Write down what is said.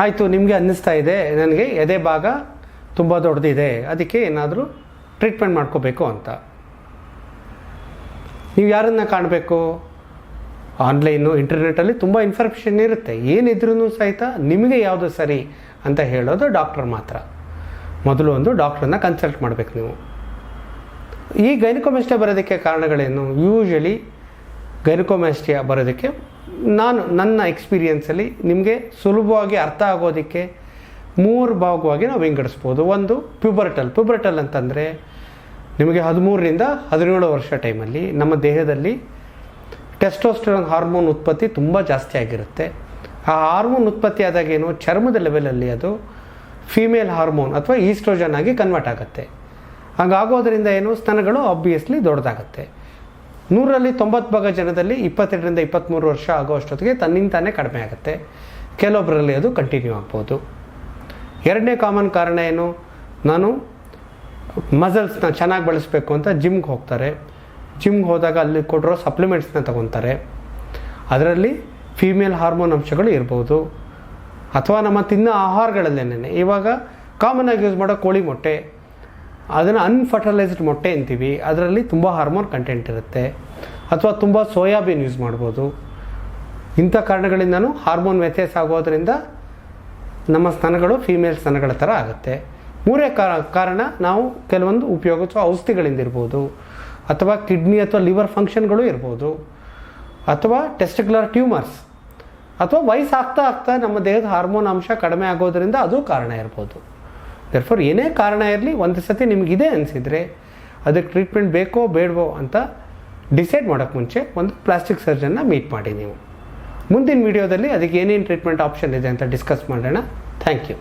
ಆಯಿತು, ನಿಮಗೆ ಅನ್ನಿಸ್ತಾ ಇದೆ, ನನಗೆ ಎದೆ ಭಾಗ ತುಂಬ ದೊಡ್ಡದಿದೆ, ಅದಕ್ಕೆ ಏನಾದರೂ ಟ್ರೀಟ್ಮೆಂಟ್ ಮಾಡ್ಕೋಬೇಕು ಅಂತ. ನೀವು ಯಾರನ್ನು ಕಾಣಬೇಕು? ಆನ್ಲೈನು ಇಂಟರ್ನೆಟ್ಟಲ್ಲಿ ತುಂಬ ಇನ್ಫಾರ್ಮೇಷನ್ ಇರುತ್ತೆ. ಏನಿದ್ರೂ ಸಹಿತ ನಿಮಗೆ ಯಾವುದು ಸರಿ ಅಂತ ಹೇಳೋದು ಡಾಕ್ಟರ್ ಮಾತ್ರ. ಮೊದಲು ಒಂದು ಡಾಕ್ಟ್ರನ್ನ ಕನ್ಸಲ್ಟ್ ಮಾಡಬೇಕು ನೀವು. ಈ ಗೈನಕೋಮೆಸ್ಟಿಯಾ ಬರೋದಕ್ಕೆ ಕಾರಣಗಳೇನು? ಯೂಶಲಿ ಗೈನಕೋಮೆಸ್ಟಿಯಾ ಬರೋದಕ್ಕೆ ನಾನು ನನ್ನ ಎಕ್ಸ್ಪೀರಿಯನ್ಸಲ್ಲಿ ನಿಮಗೆ ಸುಲಭವಾಗಿ ಅರ್ಥ ಆಗೋದಕ್ಕೆ ಮೂರು ಭಾಗವಾಗಿ ನಾವು ವಿಂಗಡಿಸ್ಬೋದು. ಒಂದು ಪ್ಯೂಬರ್ಟಲ್ ಪ್ಯೂಬರ್ಟಲ್ ಅಂತಂದರೆ ನಿಮಗೆ ಹದಿಮೂರರಿಂದ ಹದಿನೇಳು ವರ್ಷ ಟೈಮಲ್ಲಿ ನಮ್ಮ ದೇಹದಲ್ಲಿ ಟೆಸ್ಟೋಸ್ಟೆರಾನ್ ಹಾರ್ಮೋನ್ ಉತ್ಪತ್ತಿ ತುಂಬ ಜಾಸ್ತಿ ಆಗಿರುತ್ತೆ. ಆ ಹಾರ್ಮೋನ್ ಉತ್ಪತ್ತಿ ಆದಾಗ ಏನು? ಚರ್ಮದ ಲೆವೆಲಲ್ಲಿ ಅದು ಫೀಮೇಲ್ ಹಾರ್ಮೋನ್ ಅಥವಾ ಈಸ್ಟ್ರೋಜನ್ ಆಗಿ ಕನ್ವರ್ಟ್ ಆಗುತ್ತೆ. ಹಾಗಾಗೋದ್ರಿಂದ ಏನು? ಸ್ತನಗಳು ಆಬ್ವಿಯಸ್ಲಿ ದೊಡ್ಡದಾಗುತ್ತೆ. ನೂರರಲ್ಲಿ ತೊಂಬತ್ತು ಭಾಗ ಜನದಲ್ಲಿ ಇಪ್ಪತ್ತೆರಡರಿಂದ ಇಪ್ಪತ್ತ್ಮೂರು ವರ್ಷ ಆಗೋ ಅಷ್ಟೊತ್ತಿಗೆ ತನ್ನಿಂತಾನೇ ಕಡಿಮೆ ಆಗುತ್ತೆ. ಕೆಲವೊಬ್ಬರಲ್ಲಿ ಅದು ಕಂಟಿನ್ಯೂ ಆಗ್ಬೋದು. ಎರಡನೇ ಕಾಮನ್ ಕಾರಣ ಏನು? ನಾನು ಮಸಲ್ಸ್ನ ಚೆನ್ನಾಗಿ ಬಳಸಬೇಕು ಅಂತ ಜಿಮ್ಗೆ ಹೋಗ್ತಾರೆ. ಜಿಮ್ಗೆ ಹೋದಾಗ ಅಲ್ಲಿ ಕೊಟ್ಟಿರೋ ಸಪ್ಲಿಮೆಂಟ್ಸ್ನ ತಗೊತಾರೆ. ಅದರಲ್ಲಿ ಫೀಮೇಲ್ ಹಾರ್ಮೋನ್ ಅಂಶಗಳು ಇರ್ಬೋದು. ಅಥವಾ ನಮ್ಮ ತಿನ್ನೋ ಆಹಾರಗಳಲ್ಲೇನೆ ಇವಾಗ ಕಾಮನ್ ಆಗಿ ಯೂಸ್ ಮಾಡೋ ಕೋಳಿ ಮೊಟ್ಟೆ. ಅದನ್ನು ಅನ್ಫರ್ಟಲೈಸ್ಡ್ ಮೊಟ್ಟೆ ಅಂತೀವಿ. ಅದರಲ್ಲಿ ತುಂಬ ಹಾರ್ಮೋನ್ ಕಂಟೆಂಟ್ ಇರುತ್ತೆ. ಅಥವಾ ತುಂಬ ಸೋಯಾಬೀನ್ ಯೂಸ್ ಮಾಡ್ಬೋದು. ಇಂಥ ಕಾರಣಗಳಿಂದನೂ ಹಾರ್ಮೋನ್ ವ್ಯತ್ಯಾಸ ಆಗೋದ್ರಿಂದ ನಮ್ಮ ಸ್ತನಗಳು ಫೀಮೇಲ್ ಸ್ತನಗಳ ಥರ ಆಗುತ್ತೆ. ಮೂರೇ ಕಾರಣ ನಾವು ಕೆಲವೊಂದು ಉಪಯೋಗಿಸುವ ಔಷಧಿಗಳಿಂದ ಇರ್ಬೋದು. ಅಥವಾ ಕಿಡ್ನಿ ಅಥವಾ ಲಿವರ್ ಫಂಕ್ಷನ್ಗಳು ಇರ್ಬೋದು. ಅಥವಾ ಟೆಸ್ಟಿಕ್ಯುಲರ್ ಟ್ಯೂಮರ್ಸ್ ಅಥವಾ ವಯಸ್ಸಾಗ್ತಾ ಆಗ್ತಾ ನಮ್ಮ ದೇಹದ ಹಾರ್ಮೋನ್ ಅಂಶ ಕಡಿಮೆ ಆಗೋದರಿಂದ ಅದು ಕಾರಣ ಇರ್ಬೋದು. ದರ್ಫೋರ್ ಏನೇ ಕಾರಣ ಇರಲಿ, ಒಂದು ಸತಿ ನಿಮಗಿದೆ ಅನಿಸಿದರೆ ಅದಕ್ಕೆ ಟ್ರೀಟ್ಮೆಂಟ್ ಬೇಕೋ ಬೇಡವೋ ಅಂತ ಡಿಸೈಡ್ ಮಾಡೋಕ್ಕೆ ಮುಂಚೆ ಒಂದು ಪ್ಲಾಸ್ಟಿಕ್ ಸರ್ಜನ್ನ ಮೀಟ್ ಮಾಡಿ ನೀವು. ಮುಂದಿನ ವೀಡಿಯೋದಲ್ಲಿ ಅದಕ್ಕೆ ಏನೇನು ಟ್ರೀಟ್ಮೆಂಟ್ ಆಪ್ಷನ್ ಇದೆ ಅಂತ ಡಿಸ್ಕಸ್ ಮಾಡೋಣ. Thank you